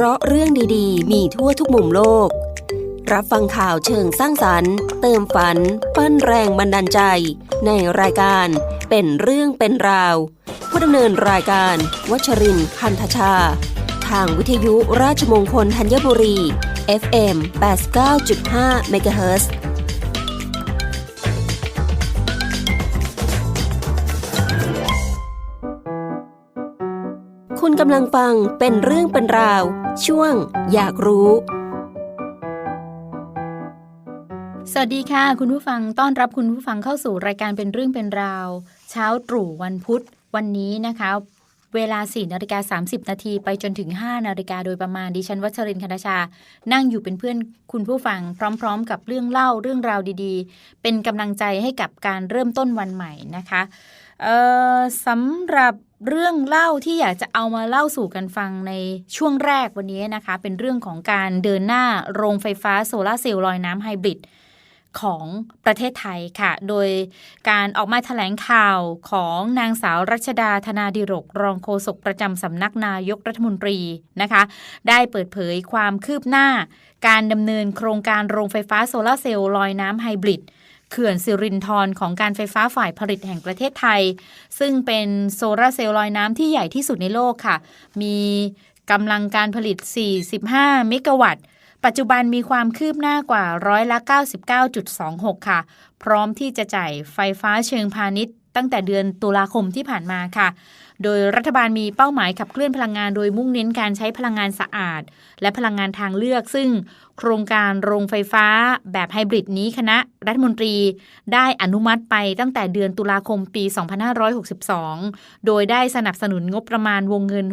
เพราะเรื่องดีๆ มีทั่วทุกมุมโลก รับฟังข่าวเชิงสร้างสรรค์ เติมฝัน ปั้นแรงบันดาลใจ ในรายการเป็นเรื่องเป็นราว ผู้ดำเนินรายการ วัชรินพันธชา ทางวิทยุราชมงคลธัญบุรี FM 89.5 MHz คุำลังฟังเป็นเรื่องเป็นราว ช่วง อยากรู้ สวัสดีค่ะ คุณผู้ฟังต้อนรับคุณผู้ฟังเข้าสู่รายการเป็นเรื่องเป็นราว เช้าตรู่วันพุธ วันนี้นะคะ เวลา4นาฬิกา30 นาทีไปจนถึง 5นาฬิกาโดยประมาณดิฉันวัชรินคณชา นั่งอยู่เป็นเพื่อนคุณผู้ฟังพร้อม ๆ กับเรื่องเล่าเรื่องราวดีๆ เป็นกำลังใจให้กับการเริ่มต้นวันใหม่นะคะสำหรับ เรื่องเล่าที่อยากจะเอามาเล่าสู่กันฟังในช่วงแรกวันนี้นะคะ เป็นเรื่องของการเดินหน้าโรงไฟฟ้าโซลาเซลล์ลอยน้ำไฮบริดของประเทศไทยค่ะ โดยการออกมาแถลงข่าวของนางสาวรัชดาธนาดิรก รองโฆษกประจำสำนักนายกรัฐมนตรีนะคะ ได้เปิดเผยความคืบหน้า การดำเนินโครงการโรงไฟฟ้าโซลาเซลล์ลอยน้ำไฮบริด เขื่อนสิรินธรของการไฟฟ้าฝ่ายผลิตแห่งประเทศไทย ซึ่งเป็นโซลาร์เซลล์ลอยน้ำที่ใหญ่ที่สุดในโลกค่ะ มีกำลังการผลิต 45 เมกะวัตต์ ปัจจุบันมีความคืบหน้ากว่าร้อยละ99.26 ค่ะ พร้อมที่จะจ่ายไฟฟ้าเชิงพาณิชย์ ตั้งแต่เดือนตุลาคมที่ผ่านมาค่ะ โดยรัฐบาลมีเป้าหมายขับเคลื่อนพลังงานโดยมุ่งเน้นการใช้พลังงานสะอาด และพลังงานทางเลือก ซึ่งโครงการโรงไฟฟ้าแบบไฮบริดนี้คณะรัฐมนตรีได้อนุมัติไปตั้งแต่เดือนตุลาคมปี 2562 โดยได้สนับสนุนงบประมาณวงเงิน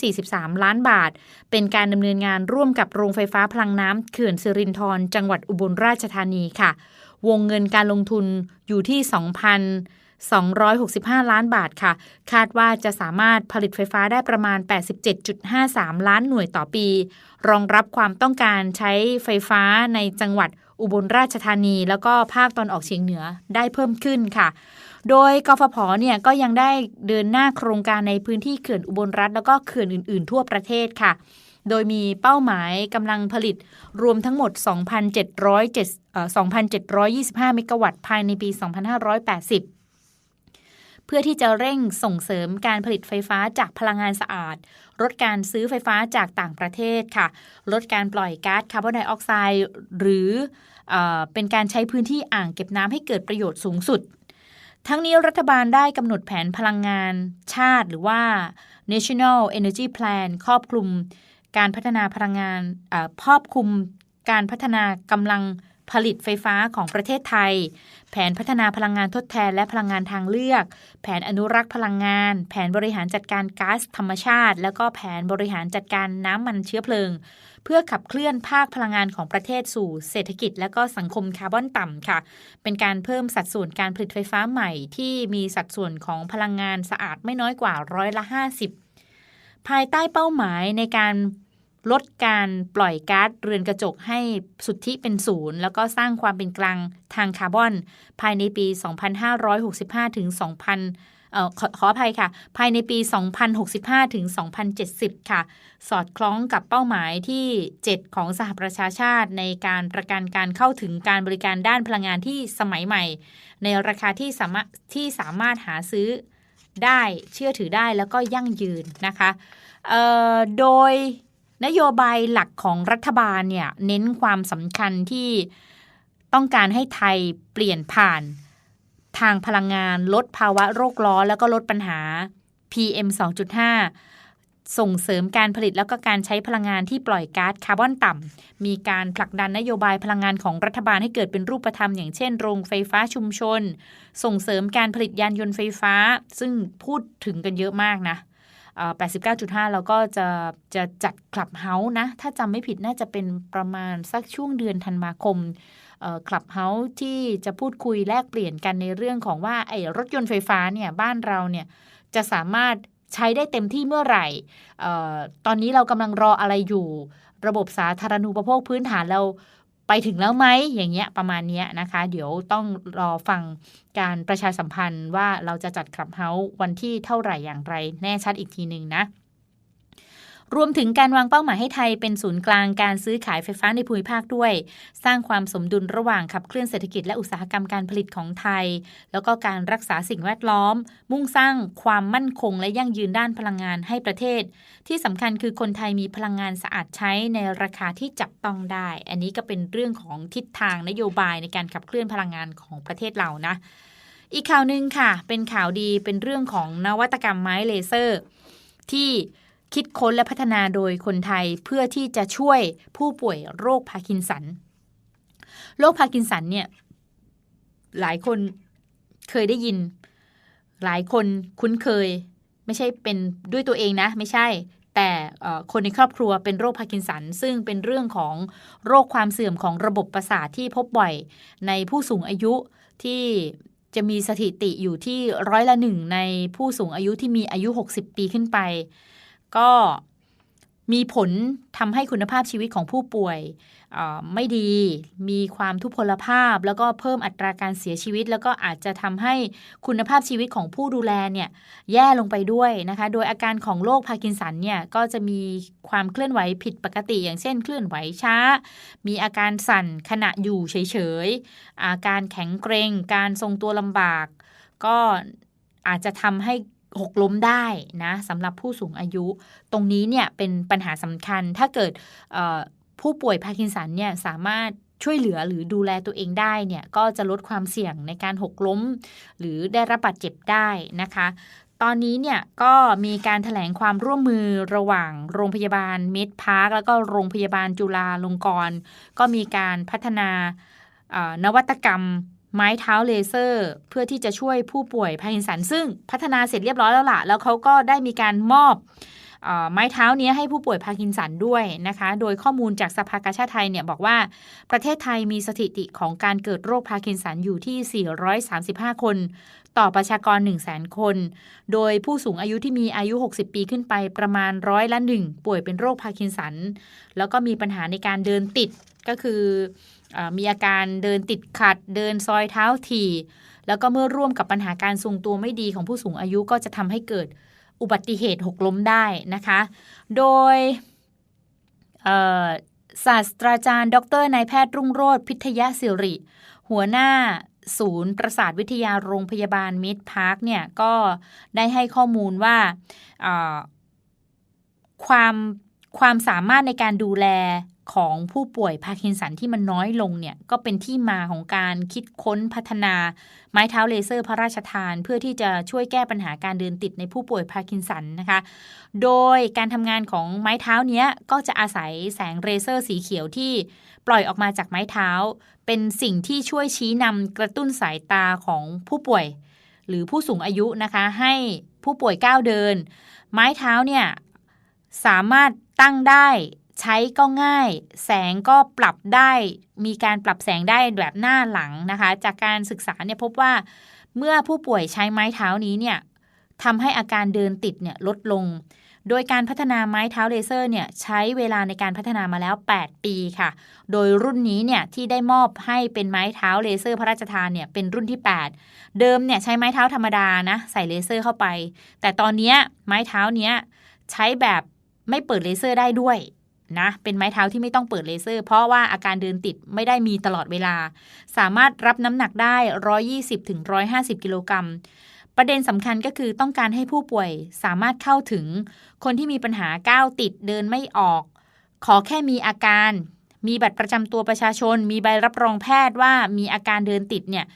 643 ล้านบาท เป็นการดำเนินงานร่วมกับโรงไฟฟ้าพลังน้ำเขื่อนสิรินธรจังหวัดอุบลราชธานีค่ะ วงเงินการลงทุนอยู่ที่ 2,000 265 ล้านบาทค่ะ คาดว่าจะสามารถผลิตไฟฟ้าได้ประมาณ 87.53 ล้านหน่วยต่อปี รองรับความต้องการใช้ไฟฟ้าในจังหวัดอุบลราชธานี แล้วก็ภาคตอนออกเฉียงเหนือได้เพิ่มขึ้นค่ะ โดยกฟผเนี่ยก็ยังได้เดินหน้าโครงการในพื้นที่เขื่อนอุบลรัฐ แล้วก็เขื่อนอื่น ๆ ทั่วประเทศค่ะ โดยมีเป้าหมายกำลังผลิตรวมทั้งหมด 2,700เอ่อ2,725 เมกะวัตต์ภายในปี 2580 พื่อที่จะเร่งส่งเสริมการผลิตไฟฟ้าจากพลังงานสะอาด ลดการซื้อไฟฟ้าจากต่างประเทศค่ะ ลดการปล่อยก๊าซคาร์บอนไดออกไซด์หรือเออเป็นการใช้พื้นที่อ่างเก็บน้ำให้เกิดประโยชน์สูงสุด ทั้งนี้รัฐบาลได้กำหนดแผนพลังงานชาติหรือว่า National Energy Plan ครอบคลุม การพัฒนาพลังงานครอบคลุมการพัฒนากำลัง ผลิตไฟฟ้าของประเทศไทย แผนพัฒนาพลังงานทดแทนและพลังงานทางเลือก แผนอนุรักษ์พลังงาน แผนบริหารจัดการก๊าซธรรมชาติ แล้วก็แผนบริหารจัดการน้ำมันเชื้อเพลิง เพื่อขับเคลื่อนภาคพลังงานของประเทศสู่เศรษฐกิจ และก็สังคมคาร์บอนต่ำค่ะ เป็นการเพิ่มสัดส่วนการผลิตไฟฟ้าใหม่ ที่มีสัดส่วนของพลังงานสะอาดไม่น้อยกว่าร้อยละ 50 ภายใต้เป้าหมายในการ ลดการปล่อยก๊าซเรือนกระจกให้สุทธิเป็นศูนย์แล้วก็สร้างความเป็นกลางทางคาร์บอน ภายในปี 2565 ถึง 2000 เอ่อขอขออภัยค่ะ ภายในปี 2065 ถึง 2070 ค่ะ สอดคล้องกับเป้าหมายที่ 7 ของสหประชาชาติในการประกันการเข้าถึงการบริการด้านพลังงานที่สมัยใหม่ ในราคาที่สามารถที่สามารถหาซื้อได้เชื่อถือได้แล้วก็ยั่งยืนนะคะโดย นโยบายหลักของรัฐบาลเนี่ยเน้นความสำคัญที่ต้องการให้ไทยเปลี่ยนผ่าน ทางพลังงานลดภาวะโรคร้อนแล้วก็ลดปัญหา PM 2.5 ส่งเสริมการผลิตแล้วก็การใช้พลังงานที่ปล่อยก๊าซคาร์บอนต่ำ มีการผลักดันนโยบายพลังงานของรัฐบาลให้เกิดเป็นรูปธรรม อย่างเช่น โรงไฟฟ้าชุมชน ส่งเสริมการผลิตยานยนต์ไฟฟ้า ซึ่งพูดถึงกันเยอะมากนะ 89.5 แล้วก็จะจะจัดคลับเฮาส์นะ ถ้าจำไม่ผิดน่าจะเป็นประมาณสักช่วงเดือนธันวาคมคลับเฮาส์ที่จะพูดคุยแลกเปลี่ยนกันในเรื่องของว่าไอ้รถยนต์ไฟฟ้าเนี่ยบ้านเราเนี่ยจะสามารถใช้ได้เต็มที่เมื่อไหร่ ตอนนี้เรากำลังรออะไรอยู่ ระบบสาธารณูปโภคพื้นฐานเรา ไปถึงแล้วไหมอย่างเงี้ยประมาณนี้นะคะ เดี๋ยวต้องรอฟังการประชาสัมพันธ์ว่าเราจะจัดคลับเฮาส์วันที่เท่าไหร่อย่างไรแน่ชัดอีกทีหนึ่งนะ รวมถึงการวางเป้าหมายให้ไทยเป็นศูนย์กลางการซื้อขายไฟฟ้าในภูมิภาคด้วย สร้างความสมดุลระหว่างขับเคลื่อนเศรษฐกิจและอุตสาหกรรมการผลิตของไทย แล้วก็การรักษาสิ่งแวดล้อม มุ่งสร้างความมั่นคงและยั่งยืนด้านพลังงานให้ประเทศ ที่สำคัญคือคนไทยมีพลังงานสะอาดใช้ในราคาที่จับต้องได้ อันนี้ก็เป็นเรื่องของทิศทางนโยบายในการขับเคลื่อนพลังงานของประเทศเรานะ อีกข่าวหนึ่งค่ะ เป็นข่าวดีเป็นเรื่องของนวัตกรรมไม้เลเซอร์ ที่ คิดค้นและพัฒนาโดยคนไทยเพื่อที่จะช่วยผู้ป่วยโรคพาร์กินสัน โรคพาร์กินสันเนี่ยหลายคนเคยได้ยิน หลายคนคุ้นเคย ไม่ใช่เป็นด้วยตัวเองนะ ไม่ใช่ แต่คนในครอบครัวเป็นโรคพาร์กินสัน ซึ่งเป็นเรื่องของโรคความเสื่อมของระบบประสาทที่พบบ่อยในผู้สูงอายุที่จะมีสถิติอยู่ที่ร้อยละหนึ่งในผู้สูงอายุที่มีอายุ 60 ปีขึ้นไป ก็มีผลทำให้คุณภาพชีวิตของผู้ป่วยไม่ดี มีความทุพพลภาพ แล้วก็เพิ่มอัตราการเสียชีวิต แล้วก็อาจจะทำให้คุณภาพชีวิตของผู้ดูแลเนี่ยแย่ลงไปด้วยนะคะ โดยอาการของโรคพาร์กินสันเนี่ยก็จะมีความเคลื่อนไหวผิดปกติ อย่างเช่น เคลื่อนไหวช้า มีอาการสั่นขณะอยู่เฉยๆ อาการแข็งเกรงการทรงตัวลำบาก ก็อาจจะทำให้ หกล้มได้นะสำหรับผู้สูงอายุ ตรงนี้เนี่ยเป็นปัญหาสำคัญถ้าเกิดผู้ป่วยพาร์กินสันเนี่ยสามารถช่วยเหลือหรือดูแลตัวเองได้เนี่ยก็จะลดความเสี่ยงในการหกล้ม หรือได้รับบาดเจ็บได้นะคะ ตอนนี้เนี่ยก็มีการถแถลงความร่วมมือระหว่างโรงพยาบาลเมดพาร์คแล้วก็โรงพยาบาลจุฬาลงกรณ์ก็มีการพัฒนานวัตกรรม ไม้เท้าเลเซอร์ เพื่อที่จะช่วยผู้ป่วยพาร์กินสัน ซึ่งพัฒนาเสร็จเรียบร้อยแล้วล่ะ แล้วเขาก็ได้มีการมอบไม้เท้านี้ให้ผู้ป่วยพาร์กินสันด้วยนะคะ โดยข้อมูลจากสภากาชาติไทยเนี่ยบอกว่าประเทศไทยมีสถิติของการเกิดโรคพาร์กินสันอยู่ที่ 435 คน ต่อประชากร 1 0 0 0 0 0 คน โดยผู้สูงอายุที่มีอายุ 60 ปีขึ้นไปประมาณร้อยละหนึ่งป่วยเป็นโรคพาร์กินสัน แล้วก็มีปัญหาในการเดินติดก็คือ มีอาการเดินติดขัด เดินซอยเท้าถี่ แล้วก็เมื่อร่วมกับปัญหาการทรงตัวไม่ดีของผู้สูงอายุก็จะทำให้เกิดอุบัติเหตุหกล้มได้นะคะ โดยศาสตราจารย์ ดรนายแพทย์รุ่งโรธพิทยสิริ หัวหน้าศูนย์ประสาทวิทยาโรงพยาบาลมิดพาร์คเนี่ยก็ได้ให้ข้อมูลว่าความความสามารถในการดูแล ของผู้ป่วยพาร์กินสันที่มันน้อยลงเนี่ยก็เป็นที่มาของการคิดค้นพัฒนาไม้เท้าเลเซอร์พระราชทาน เพื่อที่จะช่วยแก้ปัญหาการเดินติดในผู้ป่วยพาร์กินสันนะคะ โดยการทำงานของไม้เท้าเนี้ยก็จะอาศัยแสงเลเซอร์สีเขียวที่ปล่อยออกมาจากไม้เท้า เป็นสิ่งที่ช่วยชี้นำกระตุ้นสายตาของผู้ป่วย หรือผู้สูงอายุนะคะให้ผู้ป่วยก้าวเดิน ไม้เท้าเนี่ยสามารถตั้งได้ ใช้ก็ง่าย แสงก็ปรับได้ มีการปรับแสงได้แบบหน้าหลังนะคะ จากการศึกษาเนี่ยพบว่าเมื่อผู้ป่วยใช้ไม้เท้านี้เนี่ยทำให้อาการเดินติดเนี่ยลดลง โดยการพัฒนาไม้เท้าเลเซอร์เนี่ยใช้เวลาในการพัฒนามาแล้ว 8 ปีค่ะ โดยรุ่นนี้เนี่ยที่ได้มอบให้เป็นไม้เท้าเลเซอร์พระราชทานเนี่ยเป็นรุ่นที่ 8 เดิมเนี่ยใช้ไม้เท้าธรรมดานะใส่เลเซอร์เข้าไป แต่ตอนนี้ไม้เท้าเนี้ยใช้แบบไม่เปิดเลเซอร์ได้ด้วย นะ เป็นไม้เท้าที่ไม่ต้องเปิดเลเซอร์ เพราะว่าอาการเดินติดไม่ได้มีตลอดเวลา สามารถรับน้ำหนักได้ 120ถึง150 กิโลกรัมประเด็นสำคัญก็คือต้องการให้ผู้ป่วยสามารถเข้าถึง คนที่มีปัญหาก้าวติดเดินไม่ออก ขอแค่มีอาการ มีบัตรประจำตัวประชาชน มีใบรับรองแพทย์ว่ามีอาการเดินติดเนี่ย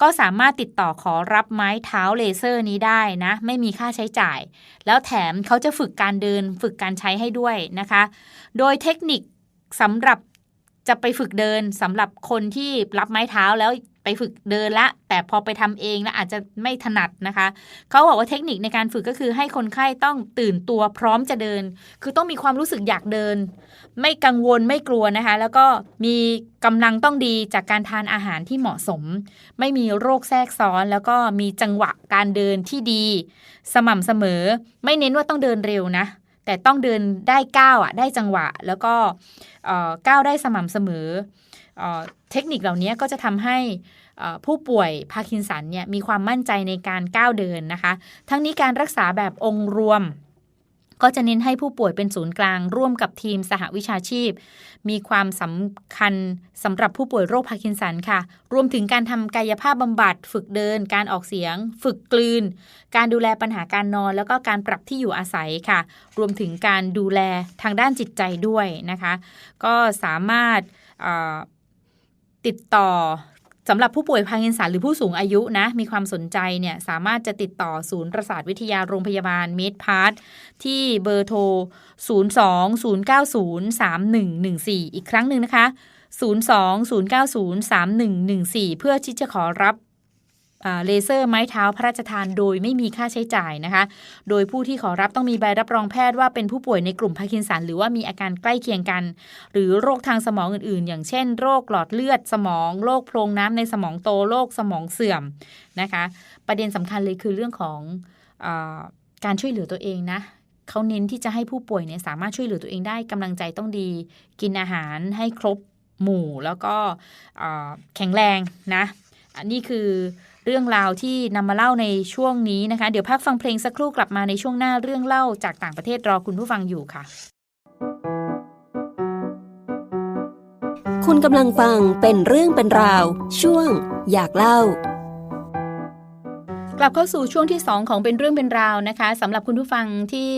ก็สามารถติดต่อขอรับไม้เท้าเลเซอร์นี้ได้นะ ไม่มีค่าใช้จ่าย แล้วแถมเขาจะฝึกการเดินฝึกการใช้ให้ด้วยนะคะ โดยเทคนิคสำหรับจะไปฝึกเดินสำหรับคนที่รับไม้เท้าแล้ว ไปฝึกเดินละ แต่พอไปทำเองแล้วอาจจะไม่ถนัดนะคะ เขาบอกว่าเทคนิคในการฝึกก็คือให้คนไข้ต้องตื่นตัวพร้อมจะเดิน คือต้องมีความรู้สึกอยากเดิน ไม่กังวลไม่กลัวนะคะ แล้วก็มีกำลังต้องดีจากการทานอาหารที่เหมาะสม ไม่มีโรคแทรกซ้อน แล้วก็มีจังหวะการเดินที่ดี สม่ำเสมอ ไม่เน้นว่าต้องเดินเร็วนะแต่ต้องเดินได้ก้าวอะได้จังหวะ แล้วก็เอ่อก้าวได้สม่ำเสมอ เทคนิคเหล่านี้ก็จะทำให้ผู้ป่วยพาร์กินสันเนี่ยมีความมั่นใจในการก้าวเดินนะคะ ทั้งนี้การรักษาแบบองค์รวม ก็จะเน้นให้ผู้ป่วยเป็นศูนย์กลาง ร่วมกับทีมสหวิชาชีพ มีความสำคัญสำหรับผู้ป่วยโรคพาร์กินสันค่ะ รวมถึงการทำกายภาพบำบัด ฝึกเดิน การออกเสียง ฝึกกลืน การดูแลปัญหาการนอน แล้วก็การปรับที่อยู่อาศัยค่ะ รวมถึงการดูแลทางด้านจิตใจด้วยนะคะ ก็สามารถ ติดต่อสำหรับผู้ป่วยพาร์กินสันหรือผู้สูงอายุนะ มีความสนใจเนี่ย สามารถจะติดต่อศูนย์ประสาทวิทยาโรงพยาบาลเมดพาร์ทที่เบอร์โทร 02-090-3114 อีกครั้งหนึ่งนะคะ 02-090-3114 เพื่อที่จะขอรับ เลเซอร์ไม้เท้าพระราชทานโดยไม่มีค่าใช้จ่ายนะคะ โดยผู้ที่ขอรับต้องมีใบรับรองแพทย์ว่าเป็นผู้ป่วยในกลุ่มพาร์กินสัน หรือว่ามีอาการใกล้เคียงกัน หรือโรคทางสมองอื่นๆ อย่างเช่น โรคหลอดเลือดสมอง โรคโพรงน้ำในสมองโต โรคสมองเสื่อมนะคะ ประเด็นสำคัญเลยคือเรื่องของอการช่วยเหลือตัวเองนะเขาเน้นที่จะให้ผู้ป่วยเนี่ยสามารถช่วยเหลือตัวเองได้กำลังใจต้องดี กินอาหารให้ครบหมู่แล้วก็แข็งแรงนะอันนี้คือ เรื่องราวที่นำมาเล่าในช่วงนี้นะคะ เดี๋ยวพักฟังเพลงสักครู่กลับมาในช่วงหน้าเรื่องเล่าจากต่างประเทศรอคุณผู้ฟังอยู่ค่ะ คุณกำลังฟังเป็นเรื่องเป็นราว ช่วง อยากเล่ากลับเข้าสู่ช่วงที่ 2 ของเป็นเรื่องเป็นราวนะคะสำหรับคุณผู้ฟังที่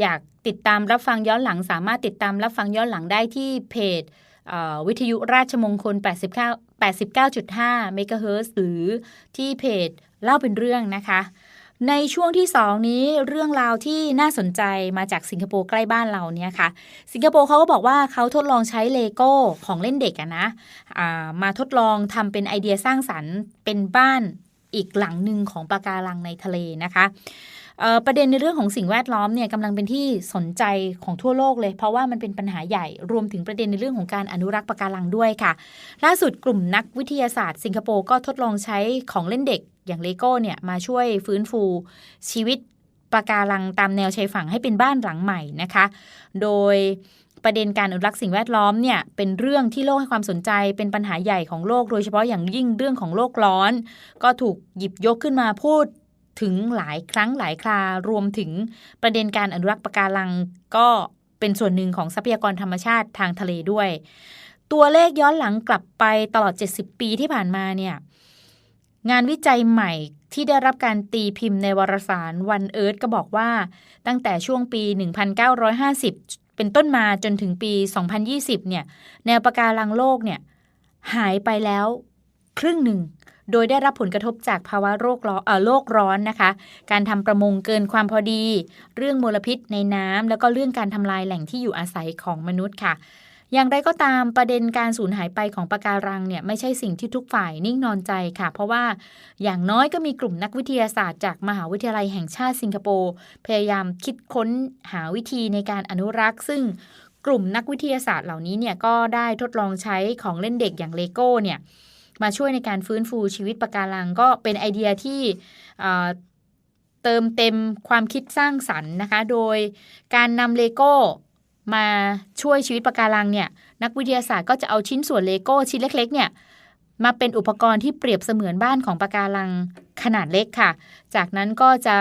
อยากติดตามรับฟังย้อนหลัง สามารถติดตามรับฟังย้อนหลังได้ที่เพจเอ่อ วิทยุราชมงคล 89 89.5เมกะเฮิรตซ์หรือที่เพจเล่าเป็นเรื่องนะคะ ในช่วงที่ 2 นี้เรื่องราวที่น่าสนใจมาจากสิงคโปร์ใกล้บ้านเราเนี่ยค่ะ สิงคโปร์เขาก็บอกว่าเขาทดลองใช้เลโก้ของเล่นเด็กอะนะมาทดลองทำเป็นไอเดียสร้างสรรค์เป็นบ้านอีกหลังหนึ่งของปะการังในทะเลนะคะ ประเด็นในเรื่องของสิ่งแวดล้อมเนี่ยกำลังเป็นที่สนใจของทั่วโลกเลย เพราะว่ามันเป็นปัญหาใหญ่รวมถึงประเด็นในเรื่องของการอนุรักษ์ปะการังด้วยค่ะ ล่าสุดกลุ่มนักวิทยาศาสตร์สิงคโปร์ก็ทดลองใช้ของเล่นเด็กอย่างเลโก้เนี่ยมาช่วยฟื้นฟูชีวิตปะการังตามแนวชายฝั่งให้เป็นบ้านหลังใหม่นะคะ โดยประเด็นการอนุรักษ์สิ่งแวดล้อมเนี่ยเป็นเรื่องที่โลกให้ความสนใจเป็นปัญหาใหญ่ของโลก โดยเฉพาะอย่างยิ่งเรื่องของโลกร้อน ก็ถูกหยิบยกขึ้นมาพูด ถึงหลายครั้งหลายครารวมถึงประเด็นการอนุรักษ์ปะการังก็เป็นส่วนหนึ่งของทรัพยากรธรรมชาติทางทะเลด้วย ตัวเลขย้อนหลังกลับไปตลอด 70 ปีที่ผ่านมาเนี่ยงานวิจัยใหม่ที่ได้รับการตีพิมพ์ในวารสารวันเอิร์ธก็บอกว่าตั้งแต่ช่วงปี 1950 เป็นต้นมาจนถึงปี 2020 เนี่ย แนวปะการังโลกเนี่ย หายไปแล้วครึ่งหนึ่ง โดยได้รับผลกระทบจากภาวะโรคร้อนโลกร้อนนะคะ การทำประมงเกินความพอดี เรื่องมลพิษในน้ำแล้วก็เรื่องการทำลายแหล่งที่อยู่อาศัยของมนุษย์ค่ะ อย่างไรก็ตามประเด็นการสูญหายไปของปะการังเนี่ยไม่ใช่สิ่งที่ทุกฝ่ายนิ่งนอนใจค่ะ เพราะว่าอย่างน้อยก็มีกลุ่มนักวิทยาศาสตร์จากมหาวิทยาลัยแห่งชาติสิงคโปร์พยายามคิดค้นหาวิธีในการอนุรักษ์ ซึ่งกลุ่มนักวิทยาศาสตร์เหล่านี้เนี่ยก็ได้ทดลองใช้ของเล่นเด็กอย่างเลโก้เนี่ย มาช่วยในการฟื้นฟูชีวิตปะการังก็เป็นไอเดียที่เติมเต็มความคิดสร้างสรรค์นะคะ โดยการนำเลโก้มาช่วยชีวิตปะการังเนี่ยนักวิทยาศาสตร์ก็จะเอาชิ้นส่วนเลโก้ชิ้นเล็ก ๆ เนี่ยมาเป็นอุปกรณ์ที่เปรียบเสมือนบ้านของปะการังขนาดเล็กค่ะ จากนั้นก็จะ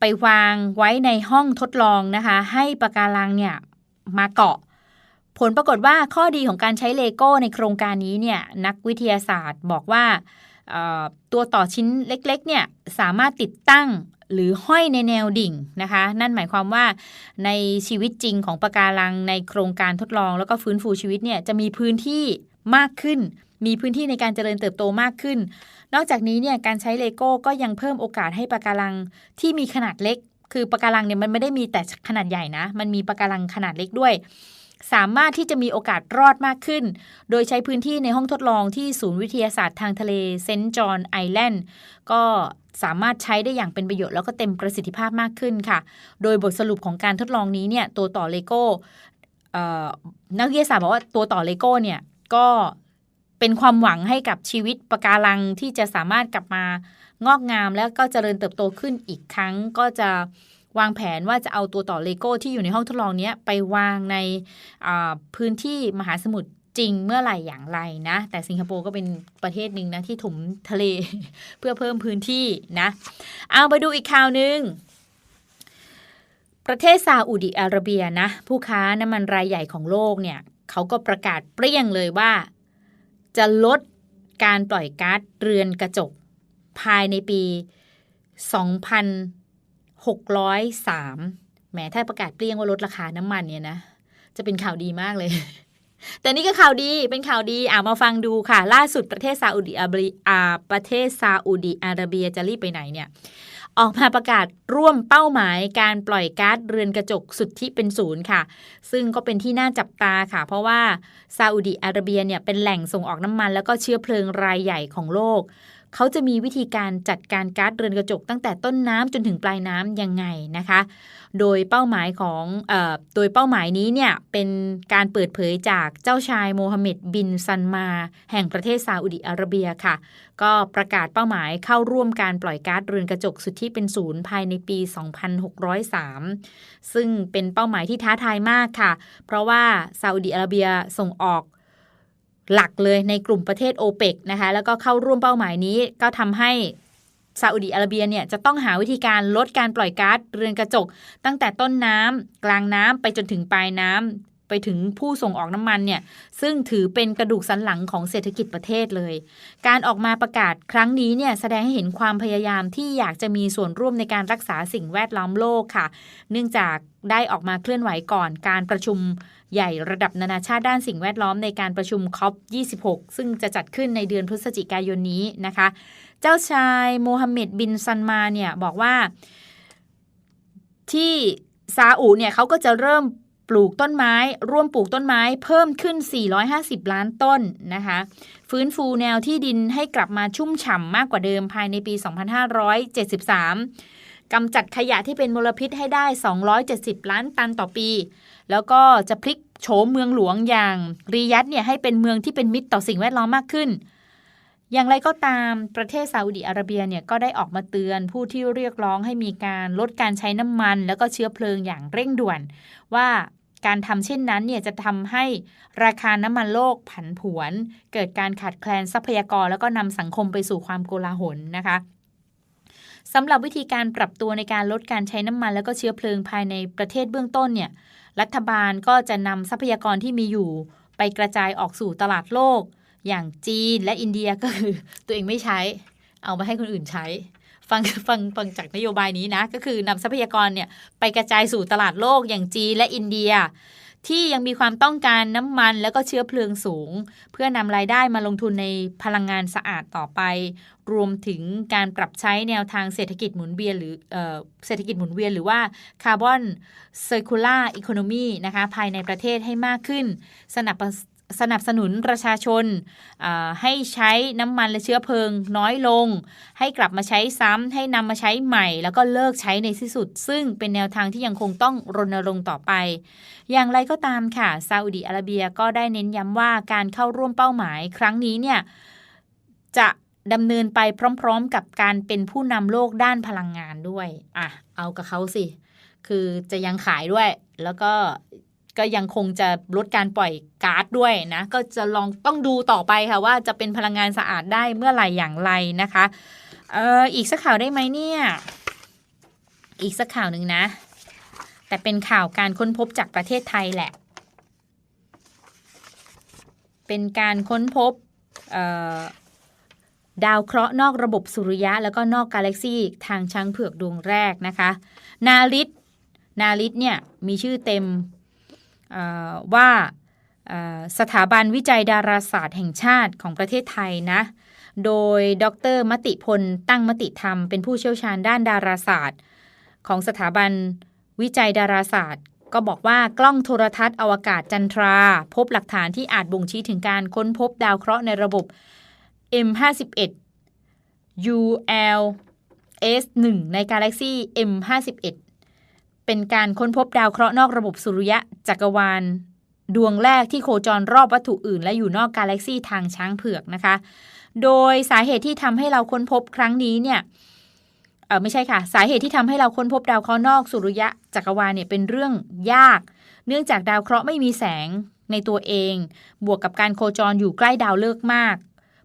ไปวางไว้ในห้องทดลองนะคะ ให้ปะการังเนี่ยมาเกาะ ผลปรากฏว่าข้อดีของการใช้เลโก้ในโครงการนี้เนี่ยนักวิทยาศาสตร์บอกว่าตัวต่อชิ้นเล็กๆเนี่ยสามารถติดตั้งหรือห้อยในแนวดิ่งนะคะ นั่นหมายความว่าในชีวิตจริงของปะการังในโครงการทดลอง แล้วก็ฟื้นฟูชีวิตเนี่ยจะมีพื้นที่มากขึ้น มีพื้นที่ในการเจริญเติบโตมากขึ้น นอกจากนี้เนี่ยการใช้เลโก้ก็ยังเพิ่มโอกาสให้ปะการังที่มีขนาดเล็ก คือปะการังเนี่ยมันไม่ได้มีแต่ขนาดใหญ่นะ มันมีปะการังขนาดเล็กด้วย สามารถที่จะมีโอกาสรอดมากขึ้น โดยใช้พื้นที่ในห้องทดลองที่ศูนย์วิทยาศาสตร์ทางทะเลเซนต์จอห์นไอแลนด์ก็สามารถใช้ได้อย่างเป็นประโยชน์แล้วก็เต็มประสิทธิภาพมากขึ้นค่ะ โดยบทสรุปของการทดลองนี้เนี่ยตัวต่อเลโก้เอ่อนักวิทยาศาสตร์บอกว่าตัวต่อเลโก้เนี่ยก็เป็นความหวังให้กับชีวิตปะการังที่จะสามารถกลับมางอกงามแล้วก็เจริญเติบโตขึ้นอีกครั้งก็จะ วางแผนว่าจะเอาตัวต่อเลโก้ที่อยู่ในห้องทดลองนี้ไปวางในพื้นที่มหาสมุทรจริงเมื่อไหร่อย่างไรนะ แต่สิงคโปร์ก็เป็นประเทศหนึ่งนะ ที่ถมทะเลเพื่อเพิ่มพื้นที่นะ เอาไปดูอีกข่าวหนึ่งประเทศซาอุดิอาระเบียนะ ผู้ค้าน้ำมันรายใหญ่ของโลกเนี่ยเขาก็ประกาศเปรี้ยงเลยว่า จะลดการปล่อยก๊าซเรือนกระจก ภายในปี 2603แหมถ้าประกาศเปรี้ยงว่าลดราคาน้ำมันเนี่ยนะจะเป็นข่าวดีมากเลย แต่นี่ก็ข่าวดีเป็นข่าวดีอ่ามาฟังดูค่ะ ล่าสุดประเทศซาอุดิอาระเบียประเทศซาอุดิอาระเบียจะรีบไปไหนเนี่ยออกมาประกาศร่วมเป้าหมายการปล่อยก๊าซเรือนกระจกสุทธิเป็นศูนย์ค่ะ ซึ่งก็เป็นที่น่าจับตาค่ะ เพราะว่าซาอุดิอาระเบียเนี่ยเป็นแหล่งส่งออกน้ำมัน แล้วก็เชื้อเพลิงรายใหญ่ของโลก เขาจะมีวิธีการจัดการก๊าซเรือนกระจกตั้งแต่ต้นน้ำจนถึงปลายน้ำยังไงนะคะ โดยเป้าหมายของอโดยเป้าหมายนี้เนี่ยเป็นการเปิดเผยจากเจ้าชายโมฮัมเหม็ดบินซันมา แห่งประเทศซาอุดิอาระเบียค่ะ ก็ประกาศเป้าหมายเข้าร่วมการปล่อยก๊าซเรือนกระจกสุดทธิเป็นศูนย์ภายในปี 2603 ซึ่งเป็นเป้าหมายที่ท้าทายมากค่ะ เพราะว่าซาอุดิอาระเบียส่งออก หลักเลยในกลุ่มประเทศโอเปกนะคะแล้วก็เข้าร่วมเป้าหมายนี้ก็ทำให้ซาอุดิอาระเบียเนี่ยจะต้องหาวิธีการลดการปล่อยก๊าซเรือนกระจก ตั้งแต่ต้นน้ำกลางน้ำไปจนถึงปลายน้ำไปถึงผู้ส่งออกน้ำมันเนี่ย ซึ่งถือเป็นกระดูกสันหลังของเศรษฐกิจประเทศเลย การออกมาประกาศครั้งนี้เนี่ย แสดงให้เห็นความพยายามที่อยากจะมีส่วนร่วมในการรักษาสิ่งแวดล้อมโลกค่ะ เนื่องจากได้ออกมาเคลื่อนไหวก่อนการประชุม ใหญ่ระดับนานาชาติด้านสิ่งแวดล้อมในการประชุมคอป26 ซึ่งจะจัดขึ้นในเดือนพฤศจิกายนนี้นะคะ เจ้าชายโมฮัมเหม็ดบินซันมาเนี่ยบอกว่าที่ซาอุเนี่ยเขาก็จะเริ่มปลูกต้นไม้ ร่วมปลูกต้นไม้เพิ่มขึ้น 450 ล้านต้นนะคะ ฟื้นฟูแนวที่ดินให้กลับมาชุ่มฉ่ำมากกว่าเดิมภายในปี 2573กำจัดขยะที่เป็นมลพิษให้ได้ 270 ล้านตันต่อปี แล้วก็จะพลิกโฉมเมืองหลวงอย่างริยัตเนี่ยให้เป็นเมืองที่เป็นมิตรต่อสิ่งแวดล้อมมากขึ้น อย่างไรก็ตามประเทศซาอุดิอาระเบียเนี่ยก็ได้ออกมาเตือนผู้ที่เรียกร้องให้มีการลดการใช้น้ำมัน แล้วก็เชื้อเพลิงอย่างเร่งด่วน ว่าการทำเช่นนั้นเนี่ยจะทำให้ราคาน้ำมันโลกผันผวน เกิดการขาดแคลนทรัพยากร แล้วก็นำสังคมไปสู่ความโกลาหลนะคะสำหรับวิธีการปรับตัวในการลดการใช้น้ำมัน แล้วก็เชื้อเพลิงภายในประเทศเบื้องต้นเนี่ย รัฐบาลก็จะนำทรัพยากรที่มีอยู่ ไปกระจายออกสู่ตลาดโลก อย่างจีนและอินเดียก็คือ ตัวเองไม่ใช้ เอามาให้คนอื่นใช้ ฟังฟังฟังจากนโยบายนี้นะ ก็คือนำทรัพยากรเนี่ยไปกระจายสู่ตลาดโลกอย่างจีนและอินเดีย ที่ยังมีความต้องการน้ำมันแล้วก็เชื้อเพลิงสูง เพื่อนำรายได้มาลงทุนในพลังงานสะอาดต่อไป รวมถึงการปรับใช้แนวทางเศรษฐกิจหมุนเวียนหรือเออเศรษฐกิจหมุนเวียนหรือว่าคาร์บอนเซอร์คูลาร์อีโคโนมีนะคะภายในประเทศให้มากขึ้น สนับ สนับสนุนประชาชนให้ใช้น้ำมันและเชื้อเพลิงน้อยลง ให้กลับมาใช้ซ้ำให้นำมาใช้ใหม่ แล้วก็เลิกใช้ในที่สุด ซึ่งเป็นแนวทางที่ยังคงต้องรณรงค์ต่อไป อย่างไรก็ตามค่ะซาอุดีอาระเบียก็ได้เน้นย้ำว่าการเข้าร่วมเป้าหมายครั้งนี้เนี่ยจะดำเนินไปพร้อมๆ กับการเป็นผู้นำโลกด้านพลังงานด้วย อะ เอากับเขาสิ คือจะยังขายด้วย แล้วก็ ก็ยังคงจะลดการปล่อยก๊าซด้วยนะ ก็จะลองต้องดูต่อไปค่ะว่าจะเป็นพลังงานสะอาดได้เมื่อไหร่อย่างไรนะคะเอออีกสักข่าวได้ไหมเนี่ย อีกสักข่าวหนึ่งนะ แต่เป็นข่าวการค้นพบจากประเทศไทยแหละ เป็นการค้นพบดาวเคราะห์นอกระบบสุริยะ แล้วก็นอกกาแล็กซี่ทางช้างเผือกดวงแรกนะคะ นาริตนาริตเนี่ยมีชื่อเต็ม ว่าสถาบันวิจัยดาราศาสตร์แห่งชาติของประเทศไทยนะ โดยดรมติพลตั้งมติธรรมเป็นผู้เชี่ยวชาญด้านดาราศาสตร์ ของสถาบันวิจัยดาราศาสตร์ ก็บอกว่ากล้องโทรทัศน์อวกาศจันทรา พบหลักฐานที่อาจบ่งชี้ถึงการค้นพบดาวเคราะห์ในระบบ M51 ULS1 ในกาแล็กซี่ M51 เป็นการค้นพบดาวเคราะห์นอกระบบสุริยะจักรวาล ดวงแรกที่โคจรรอบวัตถุอื่น และอยู่นอกกาแล็กซี่ทางช้างเผือกนะคะ โดยสาเหตุที่ทำให้เราค้นพบครั้งนี้เนี่ยเออไม่ใช่ค่ะ สาเหตุที่ทำให้เราค้นพบดาวเคราะห์นอกสุริยะจักรวาลเนี่ยเป็นเรื่องยาก เนื่องจากดาวเคราะห์ไม่มีแสงในตัวเอง บวกกับการโคจรอยู่ใกล้ดาวฤกษ์มาก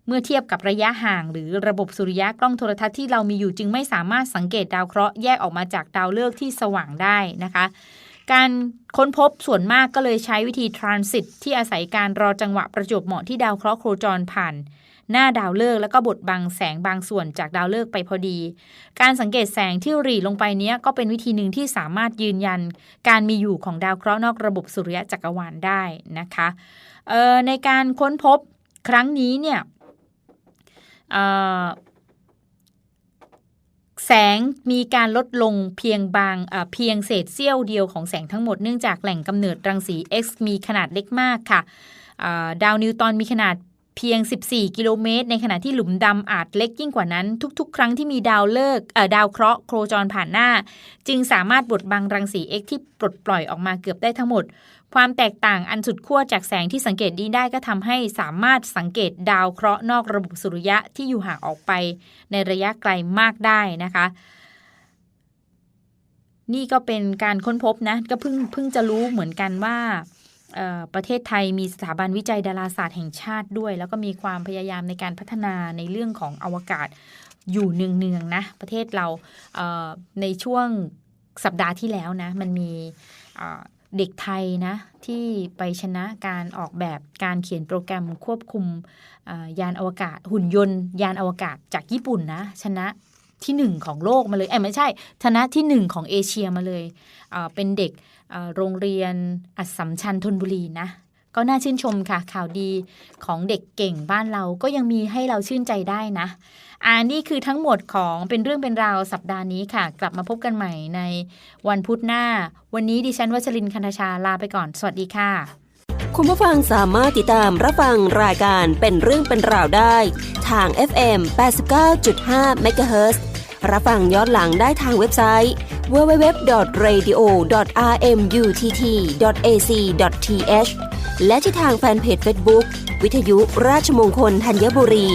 เมื่อเทียบกับระยะห่าง หรือระบบสุริยะกล้องโทรทัศน์ที่เรามีอยู่จึงไม่สามารถสังเกตดาวเคราะห์แยกออกมาจากดาวฤกษ์ที่สว่างได้นะคะ การค้นพบส่วนมากก็เลยใช้วิธีทรานสิตที่อาศัยการรอจังหวะประจบเหมาะที่ดาวเคราะห์โคจรผ่านหน้าดาวฤกษ์แล้วก็บดบังแสงบางส่วนจากดาวฤกษ์ไปพอดี การสังเกตแสงที่หรี่ลงไปเนี้ยก็เป็นวิธีหนึ่งที่สามารถยืนยัน การมีอยู่ของดาวเคราะห์นอกระบบสุริยะจักรวาลได้นะคะในการค้นพบครั้งนี้เนี่ย แสงมีการลดลงเพียงบางเพียงเศษเสี้ยวเดียวของแสงทั้งหมดเนื่องจากแหล่งกำเนิดรังสี X มีขนาดเล็กมากค่ะดาวนิวตอนมีขนาด เพียง 14 กิโลเมตร ในขณะที่หลุมดำอาจเล็กยิ่งกว่านั้น ทุกๆ ครั้งที่มีดาวเลิกเอ่อดาวเคราะห์โครจรผ่านหน้า จึงสามารถบดบังรังสี X ที่ปลดปล่อยออกมาเกือบได้ทั้งหมด ความแตกต่างอันสุดขั้วจากแสงที่สังเกตนี้ได้ก็ทำให้สามารถสังเกตดาวเคราะห์นอกระบบสุริยะที่อยู่ห่างออกไป ในระยะไกลมากได้นะคะ นี่ก็เป็นการค้นพบนะก็เพิ่งเพิ่งจะรู้เหมือนกันว่า ประเทศไทยมีสถาบันวิจัยดาราศาสตร์แห่งชาติด้วย แล้วก็มีความพยายามในการพัฒนาในเรื่องของอวกาศอยู่เนืองๆนะประเทศเราเในช่วงสัปดาห์ที่แล้วนะ มันมีเด็กไทยนะที่ไปชนะการออกแบบการเขียนโปรแกรมควบคุมยานอวกาศ หุ่นยนต์ ยานอวกาศจากญี่ปุ่นนะ ชนะ ที่หนึ่งของโลกมาเลยเอ้ยไม่ใช่ชนะที่หนึ่งของเอเชียมาเลยเเป็นเด็กโรงเรียนอัสสัมชัญธนบุรีนะ ก็น่าชื่นชมค่ะ ข่าวดีของเด็กเก่งบ้านเราก็ยังมีให้เราชื่นใจได้นะอ่านี่คือทั้งหมดของเป็นเรื่องเป็นราวสัปดาห์นี้ค่ะ กลับมาพบกันใหม่ในวันพุธหน้า วันนี้ดิฉันวัชรินคันธชาลาไปก่อน สวัสดีค่ะ คุณผู้ฟังสามารถติดตามรับฟังรายการเป็นเรื่องเป็นราวได้ ทาง FM 89.5 MHz รับฟังย้อนหลังได้ทางเว็บไซต์ www.radio.rmutt.ac.th และที่ทางแฟนเพจ Facebook วิทยุราชมงคลธัญบุรี